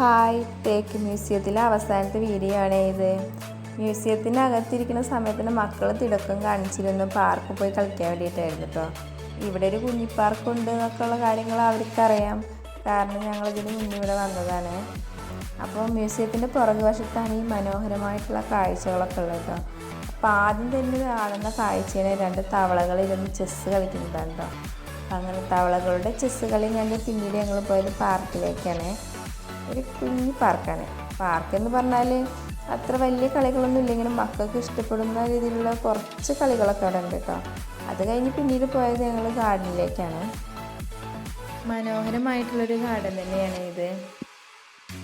Hi തേക്ക് മ്യൂസിയത്തിലെ അവസാനത്തെ video ആണ് ഇത്. മ്യൂസിയത്തിനകത്തിരിക്കുന്ന സമയത്തിന് മക്കൾ തിടക്കം കാണിച്ചിരുന്നു. പാർക്ക് പോയി കളിക്കാൻ വേണ്ടിയിട്ടായിരുന്നു കേട്ടോ ഇവിടെ ഒരു കുഞ്ഞി പാർക്കുണ്ട് എന്നൊക്കെയുള്ള കാര്യങ്ങൾ അവർക്കറിയാം. കാരണം ഞങ്ങളിതിന് മുന്നേ ഇവിടെ വന്നതാണ്. അപ്പോൾ മ്യൂസിയത്തിന്റെ പുറകു വശത്താണ് ഈ മനോഹരമായിട്ടുള്ള കാഴ്ചകളൊക്കെ ഉള്ളത് കേട്ടോ അപ്പോൾ ആദ്യം തന്നെ കാണുന്ന കാഴ്ചയാണ് രണ്ട് തവളകൾ ഇരുന്ന് ചെസ്സ് കളിക്കുന്നതാണ് കേട്ടോ അങ്ങനെ തവളകളുടെ ചെസ്സ് കളി കണ്ട് പിന്നീട് ഞങ്ങൾ പോയത് പാർക്കിലേക്കാണ് ഒരു കുഞ്ഞു പാർക്കാണ്. പാർക്ക് എന്ന് പറഞ്ഞാൽ അത്ര വലിയ കളികളൊന്നും ഇല്ലെങ്കിലും മക്കൾക്ക് ഇഷ്ടപ്പെടുന്ന രീതിയിലുള്ള കുറച്ച് കളികളൊക്കെ അവിടെ ഉണ്ട് കേട്ടോ. അത് കഴിഞ്ഞ് പിന്നീട് പോയത് ഞങ്ങൾ ഗാർഡനിലേക്കാണ് മനോഹരമായിട്ടുള്ളൊരു ഗാർഡൻ തന്നെയാണ് ഇത്.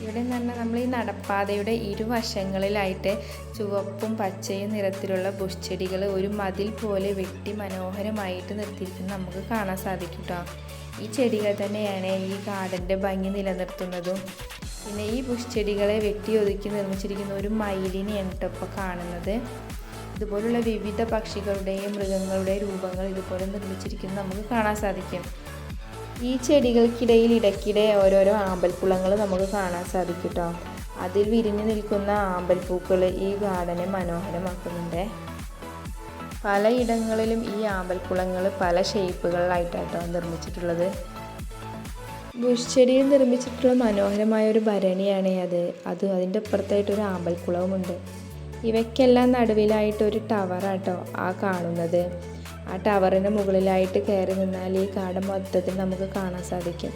ഇവിടെ എന്ന് പറഞ്ഞാൽ നമ്മൾ ഈ നടപ്പാതയുടെ ഇരുവശങ്ങളിലായിട്ട് ചുവപ്പും പച്ചയും നിറത്തിലുള്ള ബുഷ് ചെടികൾ ഒരു മതിൽ പോലെ വെട്ടി മനോഹരമായിട്ട് നിർത്തിയിരിക്കുന്നത് നമുക്ക് കാണാൻ സാധിക്കും കേട്ടോ. ഈ ചെടികൾ തന്നെയാണ് ഈ ഗാർഡന്റെ ഭംഗി നിലനിർത്തുന്നതും. പിന്നെ ഈ പുഷ്ചെടികളെ വെട്ടി ഒതുക്കി നിർമ്മിച്ചിരിക്കുന്ന ഒരു മയിലിനെയാണ് കേട്ടോ ഇപ്പോൾ കാണുന്നത്. ഇതുപോലുള്ള വിവിധ പക്ഷികളുടെയും മൃഗങ്ങളുടെയും രൂപങ്ങൾ ഇതുപോലെ നിർമ്മിച്ചിരിക്കുന്നത് നമുക്ക് കാണാൻ സാധിക്കും. ഈ ചെടികൾക്കിടയിൽ ഇടയ്ക്കിടെ ഓരോരോ ആമ്പൽക്കുളങ്ങൾ നമുക്ക് കാണാൻ സാധിക്കും കേട്ടോ അതിൽ വിരിഞ്ഞു നിൽക്കുന്ന ആമ്പൽപ്പൂക്കൾ ഈ ഗാർഡനെ മനോഹരമാക്കുന്നുണ്ട്. പലയിടങ്ങളിലും ഈ ആമ്പൽക്കുളങ്ങൾ പല ഷേപ്പുകളിലായിട്ടാട്ടോ നിർമ്മിച്ചിട്ടുള്ളത്. ബുഷ്ചെടിയിൽ നിർമ്മിച്ചിട്ടുള്ള മനോഹരമായ ഒരു ഭരണിയാണ് അത്. അത് അതിന്റെ അപ്പുറത്തായിട്ട് ഒരു ആമ്പൽക്കുളവുമുണ്ട്. ഇവയ്ക്കെല്ലാം നടുവിലായിട്ട് ഒരു ടവറാട്ടോ ആ കാണുന്നത്. ആ ടവറിന് മുകളിലായിട്ട് കയറി നിന്നാൽ ഈ കാട് മൊത്തത്തിൽ നമുക്ക് കാണാൻ സാധിക്കും.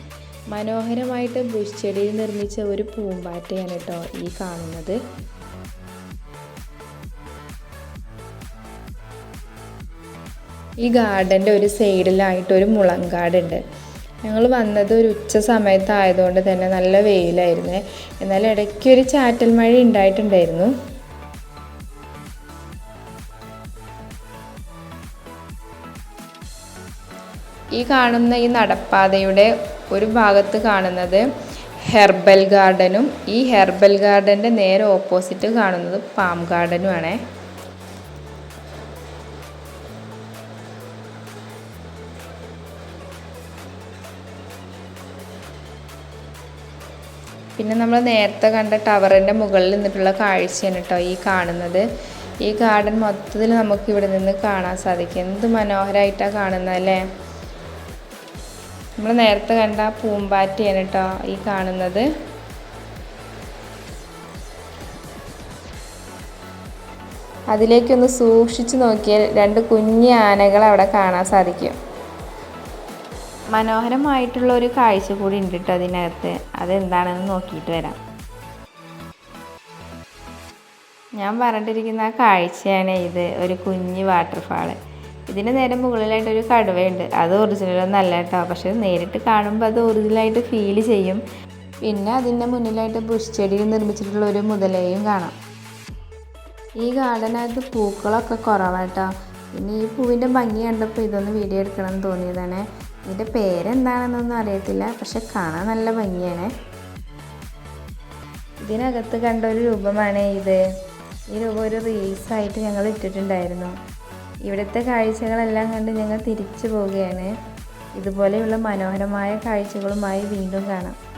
മനോഹരമായിട്ട് ബുഷ്ചെടിയിൽ നിർമ്മിച്ച ഒരു പൂമ്പാറ്റയാണ് കേട്ടോ ഈ കാണുന്നത്. ഈ ഗാർഡന്റെ ഒരു സൈഡിലായിട്ട് ഒരു മുളങ്കാടുണ്ട്. ഞങ്ങൾ വന്നത് ഒരു ഉച്ച സമയത്തായതുകൊണ്ട് തന്നെ നല്ല വെയിലായിരുന്നു. എന്നാൽ ഇടയ്ക്ക് ഒരു ചാറ്റൽ മഴ ഉണ്ടായിട്ടുണ്ടായിരുന്നു. ഈ കാണുന്ന ഈ നടപ്പാതയുടെ ഒരു ഭാഗത്ത് കാണുന്നത് ഹെർബൽ ഗാർഡനും ഈ ഹെർബൽ ഗാർഡന്റെ നേരെ ഓപ്പോസിറ്റ് കാണുന്നത് പാം ഗാർഡനുമാണേ. പിന്നെ നമ്മൾ നേരത്തെ കണ്ട ടവറിന്റെ മുകളിൽ നിന്നിട്ടുള്ള കാഴ്ചയാണ് കേട്ടോ ഈ കാണുന്നത്. ഈ ഗാർഡൻ മൊത്തത്തിൽ നമുക്ക് ഇവിടെ നിന്ന് കാണാൻ സാധിക്കും. എന്ത് മനോഹരമായിട്ടാണ് കാണുന്നത് അല്ലേ? നമ്മൾ നേരത്തെ കണ്ട പൂമ്പാറ്റയാണ് കേട്ടോ ഈ കാണുന്നത്. അതിലേക്കൊന്ന് സൂക്ഷിച്ചു നോക്കിയാൽ രണ്ട് കുഞ്ഞു ആനകൾ അവിടെ കാണാൻ സാധിക്കും. മനോഹരമായിട്ടുള്ള ഒരു കാഴ്ച കൂടി ഉണ്ട് കേട്ടോ അതിനകത്ത്. അതെന്താണെന്ന് നോക്കിയിട്ട് വരാം. ഞാൻ പറഞ്ഞിട്ടിരിക്കുന്ന ആ കാഴ്ചയാണ് ഇത്. ഒരു കുഞ്ഞ് വാട്ടർഫാൾ ഇതിന് നേരെ മുകളിലായിട്ട് ഒരു കടുവയുണ്ട്. അത് ഒറിജിനലൊന്നും അല്ല കേട്ടോ. പക്ഷെ നേരിട്ട് കാണുമ്പോൾ അത് ഒറിജിനലായിട്ട് ഫീൽ ചെയ്യും. പിന്നെ അതിന്റെ മുന്നിലായിട്ട് ബുഷ് ചെടിയിൽ നിർമ്മിച്ചിട്ടുള്ള ഒരു മുതലയും കാണാം. ഈ ഗാർഡനകത്ത് പൂക്കളൊക്കെ കുറവാട്ടോ പിന്നെ ഈ പൂവിന്റെ ഭംഗി കണ്ടപ്പോൾ ഇതൊന്ന് വീഡിയോ എടുക്കണം എന്ന് തോന്നിയതാണ്. ഇതിന്റെ പേരെന്താണെന്നൊന്നും അറിയത്തില്ല പക്ഷെ കാണാൻ നല്ല ഭംഗിയാണ്. ഇതിനകത്ത് കണ്ട ഒരു രൂപമാണ് ഇത്. ഈ രൂപം ഒരു റീൽസായിട്ട് ഞങ്ങൾ ഇട്ടിട്ടുണ്ടായിരുന്നു. ഇവിടുത്തെ കാഴ്ചകളെല്ലാം കണ്ട് ഞങ്ങൾ തിരിച്ചു പോവുകയാണ്. ഇതുപോലെയുള്ള മനോഹരമായ കാഴ്ചകളുമായി വീണ്ടും കാണാം.